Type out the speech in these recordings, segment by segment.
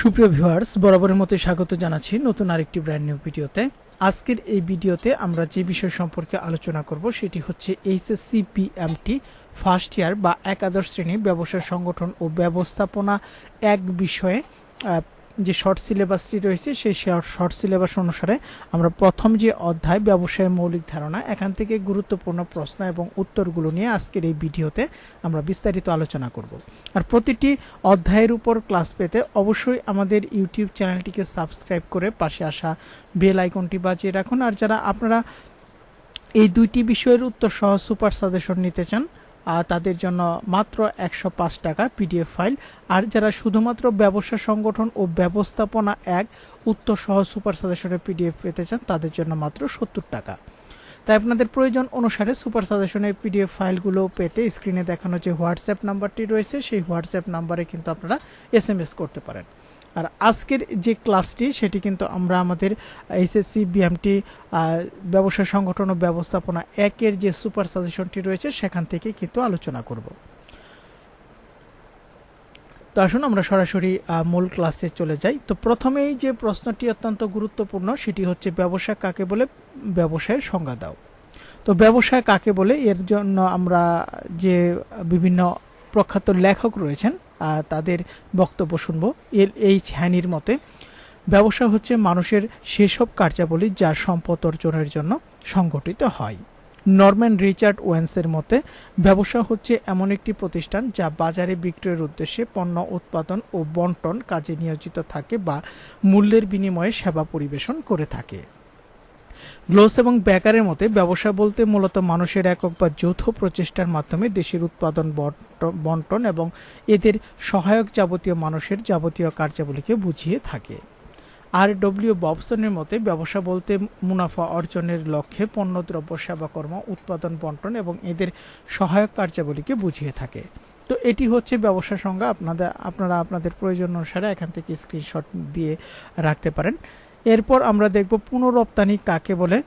সুপ্রিয় ভিউয়ার্স, বরাবরের মতো স্বাগত জানাচ্ছি নতুন আরেকটি ব্র্যান্ড নিউ ভিডিওতে। আজকের এই ভিডিওতে আমরা যে বিষয় সম্পর্কে আলোচনা করব সেটি হচ্ছে এইচএসসি পিএমটি ফার্স্ট ইয়ার বা একাদশ শ্রেণি ব্যবসা সংগঠন ও ব্যবস্থাপনা এক বিষয়ে যে শর্ট সিলেবাসটি রয়েছে, সেই শর্ট সিলেবাস অনুসারে আমরা প্রথম যে অধ্যায় ব্যবসায়ের মৌলিক ধারণা, এখান থেকে গুরুত্বপূর্ণ প্রশ্ন এবং উত্তরগুলো নিয়ে আজকের এই ভিডিওতে আমরা বিস্তারিত আলোচনা করব। আর প্রতিটি অধ্যায়ের উপর ক্লাস পেতে অবশ্যই আমাদের ইউটিউব চ্যানেলটিকে সাবস্ক্রাইব করে পাশে আসা বেল আইকনটি বাজিয়ে রাখুন। আর যারা আপনারা এই দুইটি বিষয়ের উত্তর সহ সুপার সাজেশন নিতে চান তাদের জন্য মাত্র একশো পাঁচ টাকা পিডিএফ ফাইল। আর যারা শুধুমাত্র ব্যবসা সংগঠন ও ব্যবস্থাপনা এক উত্তর সহ সুপার সাজেশনের পিডিএফ পেতে চান, তাদের জন্য মাত্র সত্তর টাকা। তাই আপনাদের প্রয়োজন অনুসারে সুপার সাজেশনের পিডিএফ ফাইলগুলো পেতে স্ক্রিনে দেখানো যে হোয়াটসঅ্যাপ নাম্বারটি রয়েছে, সেই হোয়াটসঅ্যাপ নাম্বারে কিন্তু আপনারা এস করতে পারেন। আর আজকের যে ক্লাসটি, সেটি কিন্তু আমরা আমাদের এইচএসসি বিএমটি ব্যবসা সংগঠন ও ব্যবস্থাপনা একের যে সুপার সাজেশনটি রয়েছে, সেখান থেকে কিন্তু আলোচনা করব। তো আসুন আমরা সরাসরি মূল ক্লাসে চলে যাই। তো প্রথমেই যে প্রশ্নটি অত্যন্ত গুরুত্বপূর্ণ, সেটি হচ্ছে ব্যবসা কাকে বলে? ব্যবসায়ের সংজ্ঞা দাও। তো ব্যবসা কাকে বলে? এর জন্য আমরা যে বিভিন্ন প্রখ্যাত লেখক রয়েছেন তাদের বক্তব্য শুনব। এল এইচ হ্যানির মতে, ব্যবসা হচ্ছে মানুষের সেসব কার্যাবলী যা সম্পদ অর্জনের জন্য সংগঠিত হয়। নরম্যান রিচার্ড ওয়েন্সের মতে, ব্যবসা হচ্ছে এমন একটি প্রতিষ্ঠান যা বাজারে বিক্রয়ের উদ্দেশ্যে পণ্য উৎপাদন ও বন্টন কাজে নিয়োজিত থাকে বা মূল্যের বিনিময়ে সেবা পরিবেশন করে থাকে। গ্লোস এবং ব্যাকারের মতে, ব্যবসা বলতে মূলত মানুষের একক বা যৌথ প্রচেষ্টার মাধ্যমে দেশের উৎপাদন বন্ট- বন্টন এবং এদের সহায়ক যাবতীয় মানুষের যাবতীয় কার্যাবলীকে বুঝিয়ে থাকে। আর ডব্লিউ ববসনের মতে, ব্যবসা বলতে মুনাফা অর্জনের লক্ষ্যে পণ্যদ্রব্য, সেবাকর্ম, উৎপাদন, বন্টন এবং এদের সহায়ক কার্যাবলীকে বুঝিয়ে থাকে। তো এটি হচ্ছে ব্যবসা সংজ্ঞা। আপনাদের, আপনারা আপনাদের প্রয়োজন অনুসারে এখান থেকে স্ক্রিনশট দিয়ে রাখতে পারেন। এরপর আমরা দেখব পুনরপ্তানি কাকে বলে।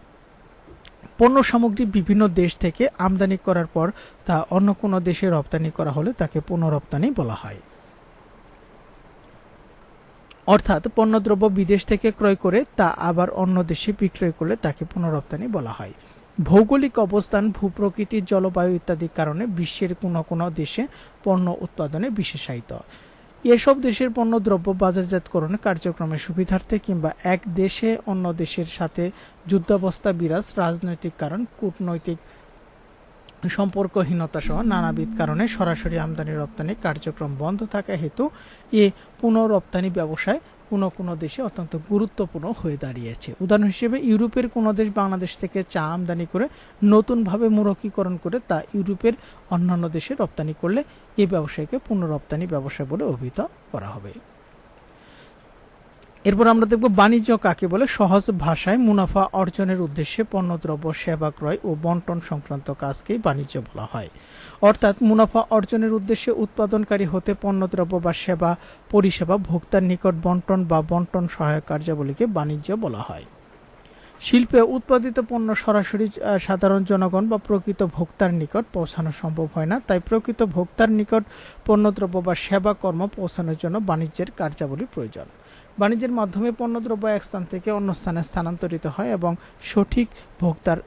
পণ্য সামগ্রী বিভিন্ন দেশ থেকে আমদানি করার পর তা অন্য কোনো দেশে রপ্তানি করা হলে তাকে পুনরপ্তানি বলা হয়। অর্থাৎ পণ্যদ্রব্য বিদেশ থেকে ক্রয় করে তা আবার অন্য দেশে বিক্রয় করলে তাকে পুনরপ্তানি বলা হয়। ভৌগোলিক অবস্থান, ভূপ্রকৃতি, জলবায়ু ইত্যাদির কারণে বিশ্বের কোনো কোনো দেশে পণ্য উৎপাদনে বিশেষায়িত। এসব দেশের পণ্যদ্রব্য বাজারজাতকরণ কার্যক্রমের সুবিধার্থে কিংবা এক দেশে অন্য দেশের সাথে যুদ্ধাবস্থা বিরাজ, রাজনৈতিক কারণ, কূটনৈতিক সম্পর্কহীনতা সহ নানাবিধ কারণে সরাসরি আমদানি রপ্তানি কার্যক্রম বন্ধ থাকা হেতু এ পুনঃরপ্তানি ব্যবসায় কোনো কোনো দেশে অত্যন্ত গুরুত্বপূর্ণ হয়ে দাঁড়িয়েছে। উদাহরণ হিসেবে ইউরোপের কোনো দেশ বাংলাদেশ থেকে চা আমদানি করে নতুনভাবে মুরকীকরণ করে তা ইউরোপের অন্যান্য দেশে রপ্তানি করলে এই ব্যবসায়কে পুনঃরপ্তানি ব্যবসা বলে অভিহিত করা হবে। এরপর আমরা দেখব বাণিজ্য কাকে বলে? সহজ ভাষায় মুনাফা অর্জনের উদ্দেশ্যে পণ্যদ্রব্য, সেবা ক্রয় ও বন্টন সংক্রান্ত কাজকেই বাণিজ্য বলা হয়। অর্থাৎ মুনাফা অর্জনের উদ্দেশ্যে উৎপাদনকারী হতে পণ্যদ্রব্য বা সেবা, পরিষেবা, ভোক্তার নিকট বন্টন বা বন্টন সহায়ক কার্যাবলীকে বাণিজ্য বলা হয়। শিল্পে উৎপাদিত পণ্য সরাসরি সাধারণ জনগণ বা প্রকৃত ভোক্তার নিকট পৌঁছানো সম্ভব হয় না। তাই প্রকৃত ভোক্তার নিকট পণ্যদ্রব্য বা সেবা কর্ম পৌঁছানোর জন্য বাণিজ্যের কার্যাবলী প্রয়োজন। বাণিজ্যের মাধ্যমে পণ্যদ্রব্য এক স্থান থেকে অন্য স্থানে স্থানান্তরিত হয় এবং সঠিক ভোক্তার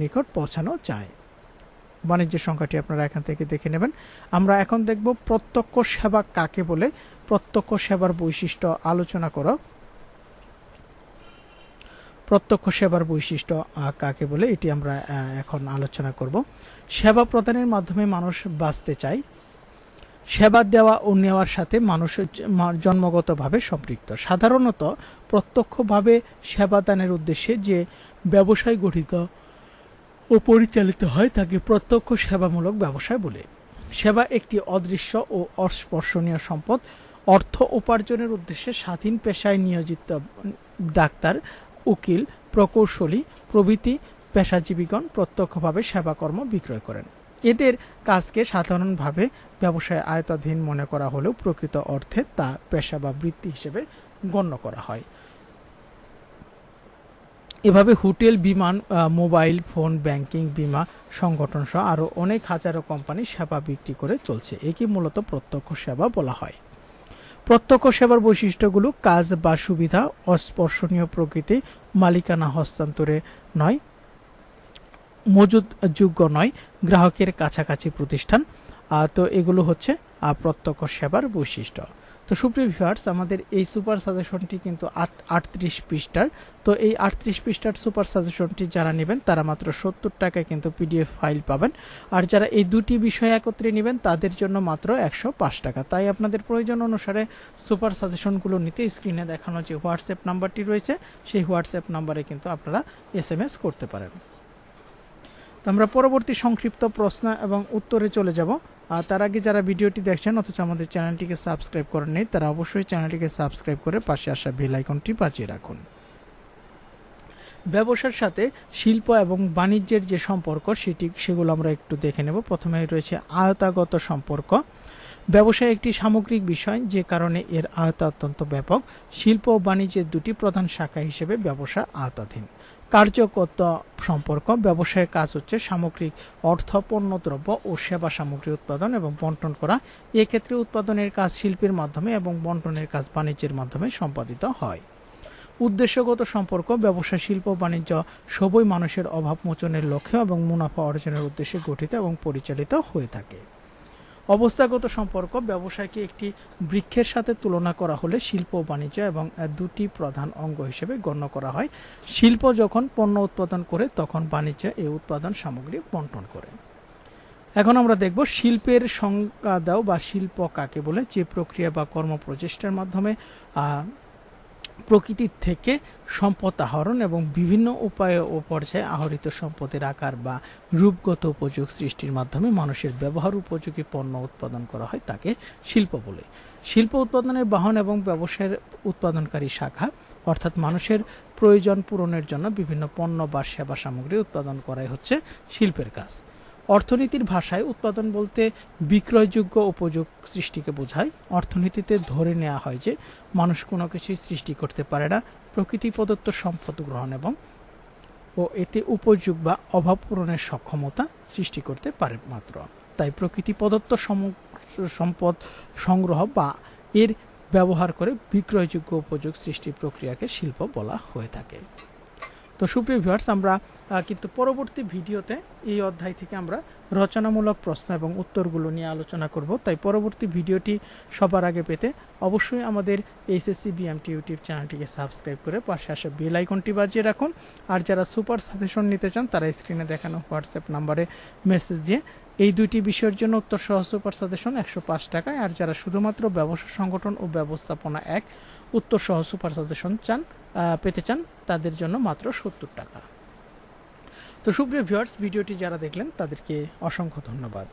নিকট পৌঁছানো যায়। বাণিজ্যের সংখ্যাটি আপনারা এখান থেকে দেখে নেবেন। আমরা এখন দেখব প্রত্যক্ষ সেবা কাকে বলে। প্রত্যক্ষ সেবার বৈশিষ্ট্য আলোচনা করো। প্রত্যক্ষ সেবার বৈশিষ্ট্য কাকে বলে এটি আমরা এখন আলোচনা করব। সেবা প্রদানের মাধ্যমে মানুষ বাঁচতে চায়। সেবা দেওয়া ও নেওয়ার সাথে মানুষের জন্মগতভাবে সম্পৃক্ত। সাধারণত প্রত্যক্ষভাবে সেবা দানের উদ্দেশ্যে যে ব্যবসায় গঠিত ও পরিচালিত হয়, তাকে প্রত্যক্ষ সেবামূলক ব্যবসায় বলে। সেবা একটি অদৃশ্য ও অস্পর্শনীয় সম্পদ। অর্থ উপার্জনের উদ্দেশ্যে স্বাধীন পেশায় নিয়োজিত ডাক্তার, উকিল, প্রকৌশলী, প্রভৃতি পেশাজীবীগণ প্রত্যক্ষভাবে সেবাকর্ম বিক্রয় করেন। এদের কাজকে সাধারণভাবে ব্যবসায় আয়তাধীন মনে করা হলেও প্রকৃত অর্থে তা পেশা বা বৃত্তি হিসেবে গণ্য করা হয়। এভাবে হোটেল, বিমান মোবাইল, ফোন, ব্যাংকিং, বিমা সংগঠন সহ আরও অনেক হাজারো কোম্পানি সেবা বিক্রি করে চলছে। একে মূলত প্রত্যক্ষ সেবা বলা হয়। প্রত্যক্ষ সেবার বৈশিষ্ট্যগুলো কাজ বা সুবিধা অস্পর্শনীয় প্রকৃতি মালিকানা হস্তান্তরে নয় মজুদ যোগ্য নয়, গ্রাহকের কাছাকাছি প্রতিষ্ঠান। তো এগুলো হচ্ছে প্রত্যক্ষ সেবার বৈশিষ্ট্য। তো সুপ্রিয় ভিউয়ার্স আমাদের এই সুপার সাজেশনটি কিন্তু আটত্রিশ পৃষ্ঠার। তো এই আটত্রিশ পৃষ্ঠার সুপার সাজেশনটি যারা নেবেন, তারা মাত্র সত্তর টাকায় কিন্তু পিডিএফ ফাইল পাবেন। আর যারা এই দুটি বিষয় একত্রে নেবেন, তাদের জন্য মাত্র একশো পাঁচ টাকা। তাই আপনাদের প্রয়োজন অনুসারে সুপার সাজেশনগুলো নিতে স্ক্রিনে দেখানো যে হোয়াটসঅ্যাপ নাম্বারটি রয়েছে, সেই হোয়াটসঅ্যাপ নাম্বারে কিন্তু আপনারা এস করতে পারেন। তো আমরা পরবর্তী সংক্ষিপ্ত প্রশ্ন এবং উত্তরে চলে যাব। আর তার আগে যারা ভিডিওটি দেখছেন, অথচ আমাদের চ্যানেলটিকে সাবস্ক্রাইব করেন নেই তারা অবশ্যই চ্যানেলটিকে সাবস্ক্রাইব করে পাশে আসা বেল আইকনটি বাজিয়ে রাখুন। ব্যবসার সাথে শিল্প এবং বাণিজ্যের যে সম্পর্ক, সেটি সেগুলো আমরা একটু দেখে নেব। প্রথমে রয়েছে আয়তাগত সম্পর্ক। ব্যবসায় একটি সামগ্রিক বিষয়, যে কারণে এর আয়তা অত্যন্ত ব্যাপক। শিল্প ও বাণিজ্যের দুটি প্রধান শাখা হিসেবে ব্যবসা আওতাধীন কার্যগত সম্পর্ক ব্যবসায়ের কাজ হচ্ছে সামগ্রিক অর্থ পণ্য দ্রব্য ও সেবা সামগ্রী উৎপাদন এবং বন্টন করা। এক্ষেত্রে উৎপাদনের কাজ শিল্পের মাধ্যমে এবং বন্টনের কাজ বাণিজ্যের মাধ্যমে সম্পাদিত হয়। উদ্দেশ্যগত সম্পর্ক, ব্যবসা, শিল্প, বাণিজ্য সবই মানুষের অভাব মোচনের লক্ষ্যে এবং মুনাফা অর্জনের উদ্দেশ্যে গঠিত এবং পরিচালিত হয়ে থাকে। অবস্থাগত সম্পর্ক ব্যবসায়কে একটি বৃক্ষের সাথে তুলনা করা হলে শিল্প বাণিজ্য এবং দুটি প্রধান অঙ্গ হিসেবে গণ্য করা হয়। শিল্প যখন পণ্য উৎপাদন করে, তখন বাণিজ্য এই উৎপাদন সামগ্রী বন্টন করে। এখন আমরা দেখব শিল্পের সংজ্ঞা দাও বা শিল্প কাকে বলে, যে প্রক্রিয়া বা কর্ম প্রচেষ্টার মাধ্যমে প্রকৃতির থেকে সম্পদ আহরণ এবং বিভিন্ন উপায়ে ও পর্যায়ে আহরিত সম্পদের আকার বা রূপগত উপযোগ সৃষ্টির মাধ্যমে মানুষের ব্যবহার উপযোগী পণ্য উৎপাদন করা হয় তাকে শিল্প বলে। শিল্প উৎপাদনের বাহন এবং ব্যবসায়ের উৎপাদনকারী শাখা, অর্থাৎ মানুষের প্রয়োজন পূরণের জন্য বিভিন্ন পণ্য বা সেবা সামগ্রী উৎপাদন করাই হচ্ছে শিল্পের কাজ। অর্থনীতির ভাষায় উৎপাদন বলতে বিক্রয়যোগ্য উপযোগ সৃষ্টিকে বোঝায়। অর্থনীতিতে ধরে নেওয়া হয় যে মানুষ কোনো কিছুই সৃষ্টি করতে পারে না, প্রকৃতি প্রদত্ত সম্পদ গ্রহণ এবং ও এতে উপযোগ বা অভাব পূরণের সক্ষমতা সৃষ্টি করতে পারে মাত্র। তাই প্রকৃতি প্রদত্ত সম- সম্পদ সংগ্রহ বা এর ব্যবহার করে বিক্রয়যোগ্য উপযোগ সৃষ্টি প্রক্রিয়াকে শিল্প বলা হয়ে থাকে। তো সুপ্রিয় ভিউয়ার্স আমরা কিন্তু পরবর্তী ভিডিওতে এই অধ্যায় থেকে আমরা রচনামূলক প্রশ্ন এবং উত্তরগুলো নিয়ে আলোচনা করব। তাই পরবর্তী ভিডিওটি সবার আগে পেতে অবশ্যই আমাদের এইচএসসি বিএমটি ইউটিউব চ্যানেলটিকে সাবস্ক্রাইব করে পাশে আসা বেল আইকনটি বাজিয়ে রাখুন। আর যারা সুপার সাজেশন নিতে চান, তারা স্ক্রিনে দেখানো হোয়াটসঅ্যাপ নাম্বারে মেসেজ দিয়ে এই দুইটি বিষয়ের জন্য উত্তর সহ সুপার সাজেশন একশো পাঁচ টাকায়। আর যারা শুধুমাত্র ব্যবসা সংগঠন ও ব্যবস্থাপনা এক, উত্তর সহ সুপার সাজেশন চান পেতে চান তাদের জন্য মাত্র সত্তর টাকা। তো সুপ্রিয় ভিউয়ার্স ভিডিওটি যারা দেখলেন তাদেরকে অসংখ্য ধন্যবাদ।